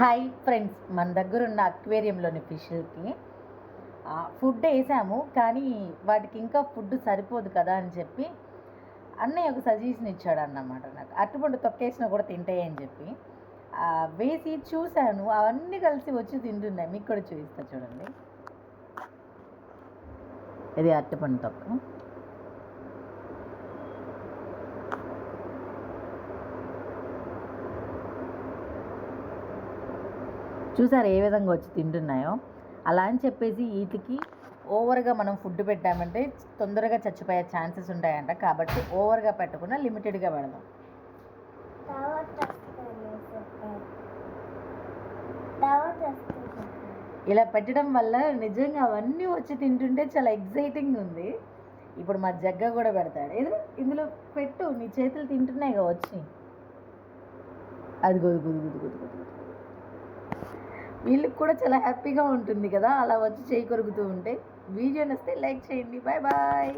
Hi friends మన దగ్గర ఉన్న అక్వేరియంలోని ఫిష్లకి ఫుడ్ వేసాము కానీ వాటికి ఇంకా ఫుడ్ సరిపోదు కదా అని చెప్పి అన్నయ్య ఒక సజెషన్ ఇచ్చాడు అన్నమాట నాకు. అట్టుపండు తొక్కేసినా కూడా తింటాయి అని చెప్పి. వేసి చూశాను అవన్నీ కలిసి వచ్చి తింటున్నాయి. మీకు కూడా చూపిస్తా చూడండి. ఇది అట్టుపండు తొక్క. చూసారు ఏ విధంగా వచ్చి తింటున్నాయో? అలా అని చెప్పేసి వీటికి ఓవర్గా మనం ఫుడ్ పెట్టామంటే తొందరగా చచ్చిపోయే ఛాన్సెస్ ఉంటాయంట. కాబట్టి ఓవర్గా పెట్టకుండా లిమిటెడ్గా పెడదాం. ఇలా పెట్టడం వల్ల నిజంగా అవన్నీ వచ్చి తింటుంటే చాలా ఎగ్జైటింగ్ ఉంది. ఇప్పుడు మా జగ్గ కూడా పెడతాడు. ఏదో? ఇందులో పెట్టు. నీ చేతులు తింటున్నాయి కదా వచ్చి. అది గుదు గుదు గుదు గుదు గుదు వీళ్ళకి కూడా చాలా హ్యాపీగా ఉంటుంది కదా అలా వచ్చి చేయి కొరుకుతూ ఉంటే. వీడియో నస్తే లైక్ చేయండి. Bye bye.